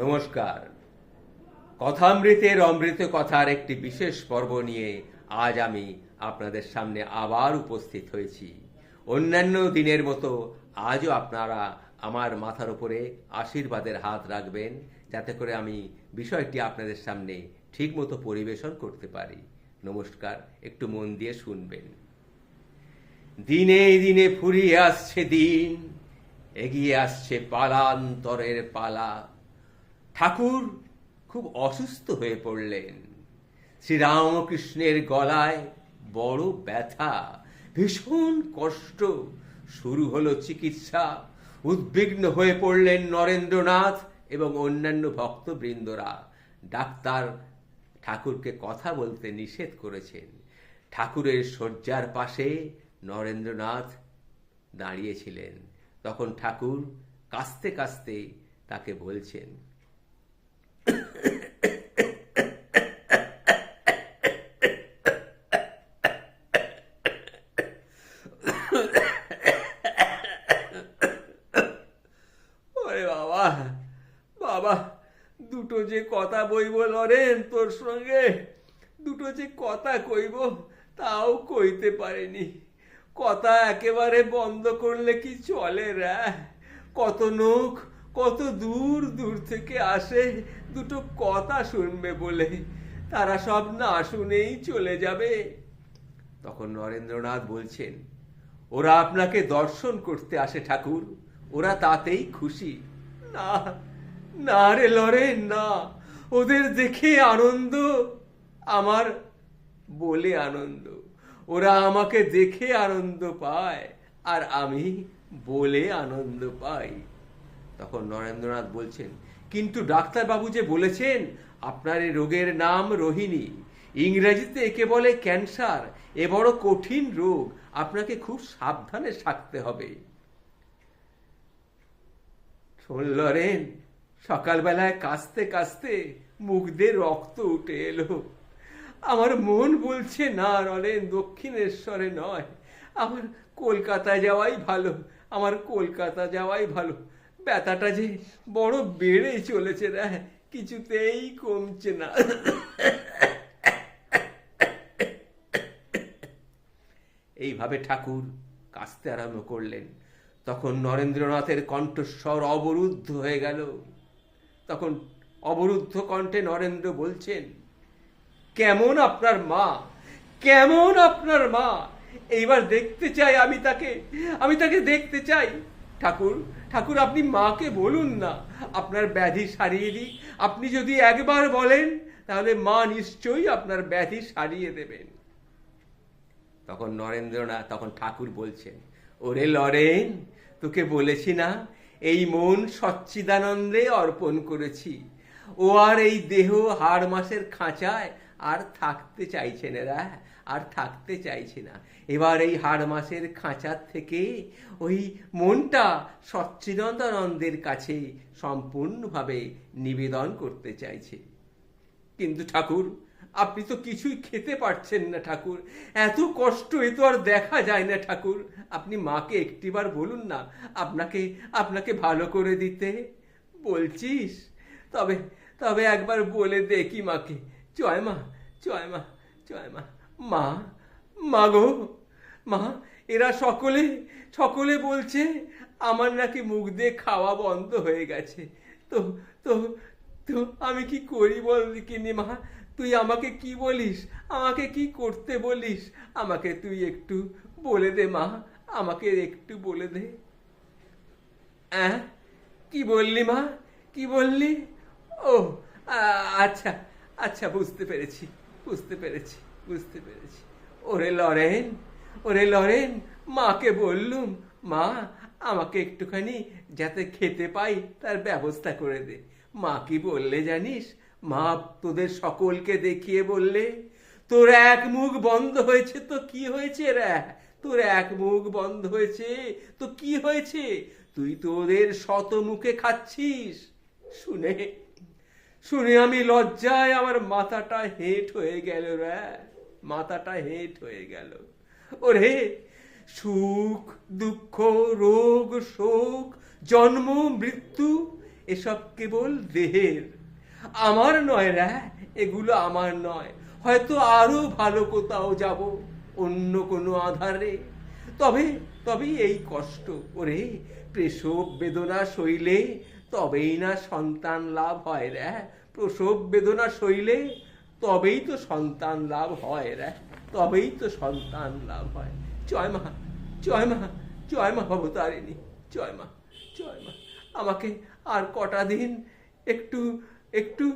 নমস্কার। কথামৃতের অমৃত কথার একটি বিশেষ পর্ব নিয়ে আজ আমি আপনাদের সামনে আবার উপস্থিত হয়েছি। অন্যান্য দিনের মতো আজও আপনারা আমার মাথার উপরে আশীর্বাদের হাত রাখবেন, যাতে করে আমি বিষয়টি আপনাদের সামনে ঠিকমতো পরিবেশন করতে পারি। নমস্কার, একটু মন দিয়ে শুনবেন। দিনে দিনে ফুরিয়ে আসছে দিন, এগিয়ে আসছে পালান্তরের পালা। ঠাকুর খুব অসুস্থ হয়ে পড়লেন। শ্রীরামকৃষ্ণের গলায় বড় ব্যথা, ভীষণ কষ্ট শুরু হলো চিকিৎসা। উদ্বিগ্ন হয়ে পড়লেন নরেন্দ্রনাথ এবং অন্যান্য ভক্তবৃন্দরা। ডাক্তার ঠাকুরকে কথা বলতে নিষেধ করেছেন। ঠাকুরের শয্যার পাশে নরেন্দ্রনাথ দাঁড়িয়েছিলেন। তখন ঠাকুর কাস্তে কাস্তে তাকে বলছেন ওরে বাবা বাবা দুটো যে কথা বইব লরেন, তোর সঙ্গে দুটো যে কথা কইব তাও কইতে পারিনি। কথা একেবারে বন্ধ করলে কি চলে রে? কত লোক কত দূর দূর থেকে আসে দুটো কথা শুনবে বলে। তারা সব না শুনেই চলে যাবে। তখন নরেন্দ্রনাথ বলছেন, ওরা আপনাকে দর্শন করতে আসে ঠাকুর, ওরা তাতেই খুশি। না না রে লরেন, না। ওদের দেখে আনন্দ, আমার বলে আনন্দ। ওরা আমাকে দেখে আনন্দ পায়, আর আমি বলে আনন্দ পাই। তখন নরেন্দ্রনাথ বলছেন, কিন্তু ডাক্তারবাবু যে বলেছেন, আপনার এই রোগের নাম রোহিণী। ইংরেজিতে একে বলে ক্যান্সার, এ বড় কঠিন রোগ, আপনাকে খুব সাবধানে থাকতে হবে। শুনলেন সকালবেলায় কাস্তে কাস্তে মুখ দিয়ে রক্ত উঠে এলো। আমার মন বলছে, না রলেন, দক্ষিণেশ্বরে নয়। আমার কলকাতা যাওয়াই ভালো, আমার কলকাতা যাওয়াই ভালো। ব্যথাটা যে বড় বেড়ে চলেছে রে কিছুতেই কমছে না। এইভাবে ঠাকুর কাস্তে আরম্ভ করলেন। তখন নরেন্দ্রনাথের কণ্ঠস্বর অবরুদ্ধ হয়ে গেল। তখন অবরুদ্ধ কণ্ঠে নরেন্দ্র বলছেন, কেমন আপনার মা? কেমন আপনার মা? এইবার দেখতে চাই আমি তাকে আমি তাকে দেখতে চাই। ঠাকুর ঠাকুর আপনি মাকে বলুন না। আপনার ব্যাধি সারিয়ে দিই। আপনি যদি একবার বলেন, তাহলে মা নিশ্চয়ই আপনার ব্যাধি সারিয়ে দেবেন। তখন নরেন্দ্রনাথ, তখন ঠাকুর বলছেন, ওরে লরেন তোকে বলেছি না এই মন সচ্চিদানন্দে অর্পণ করেছি। ও আর এই দেহ হাড় মাসের খাঁচায় আর থাকতে চাইছে না আর থাকতে চাইছে না। এবার এই হাড় মাসের খাঁচার থেকে ওই মনটা সচ্চিদানন্দের কাছে সম্পূর্ণভাবে নিবেদন করতে চাইছে। কিন্তু ঠাকুর আপনি তো কিছুই খেতে পারছেন না, ঠাকুর। এত কষ্ট এ তো আর দেখা যায় না, ঠাকুর। আপনি মাকে একটিবার বলুন না, আপনাকে আপনাকে ভালো করে দিতে। বলছিস? তবে তবে একবার বলে দেখি মাকে। জয় মা জয় মা জয় মা। মা মা গো, মা, এরা সকলে সকলে বলছে আমার নাকি মুখ দিয়ে খাওয়া বন্ধ হয়ে গেছে। তো তো তো আমি কি করি বল কিনি মা? তুই আমাকে কি বলিস? আমাকে কি করতে বলিস? আমাকে তুই একটু বলে দে, মা। আমাকে একটু বলে দে। অ্যাঁ? কি বললি, মা? কি বললি? ও আচ্ছা আচ্ছা বুঝতে পেরেছি বুঝতে পেরেছি বুঝতে পেরেছি। ওরে লরেন ওরে লরেন, মাকে বললুম, মা, আমাকে একটুখানি যাতে খেতে পাই, তার ব্যবস্থা করে দে। মা কি বললে জানিস? মা তোদের সকলকে দেখিয়ে বললে, তোর এক মুখ বন্ধ হয়েছে, তো কি হয়েছে রে? তোর এক মুখ বন্ধ হয়েছে, তো কি হয়েছে? তুই তোদের শত মুখে খাচ্ছিস। শুনে শুনে আমি লজ্জায় আমার মাথাটা হেট হয়ে গেল রে, মাথাটা হেট হয়ে গেল। ওরে, সুখ, দুঃখ, রোগ, শোক, জন্ম, মৃত্যু, এসব কেবল দেহের আমার নয় রে, এগুলো আমার নয়। হয়তো আরও ভালো কোথাও যাব অন্য কোনো আধারে। তবে তবে এই কষ্ট ওরে প্রসব বেদনা সইলে তবেই না সন্তান লাভ হয় রে। প্রসব বেদনা সইলে তবেই তো সন্তান লাভ হয় রে। তবেই তো সন্তান লাভ হয়। জয় মা জয় মা জয় মা ভবতারিণী, জয় মা জয় মা। আমাকে আর কটা দিন একটু একটু,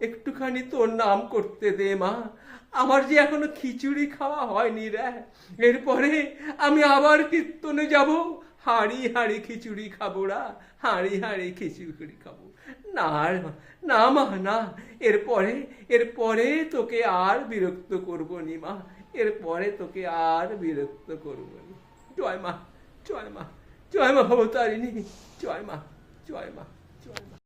একটুখানি তোর নাম করতে দে, মা। আমার যে এখনও খিচুড়ি খাওয়া হয়নি রে। এরপরে আমি আবার কীর্তনে যাব। হাঁড়ি হাঁড়ি খিচুড়ি খাব রা। হাঁড়ি হাঁড়ি খিচুড়ি খাব। না না মা, না। এরপরে এরপরে তোকে আর বিরক্ত করব নি, মা। এরপরে তোকে আর বিরক্ত করব নি। জয় মা জয় মা জয় মা ভবতারিণী জয় মা জয় মা জয় মা।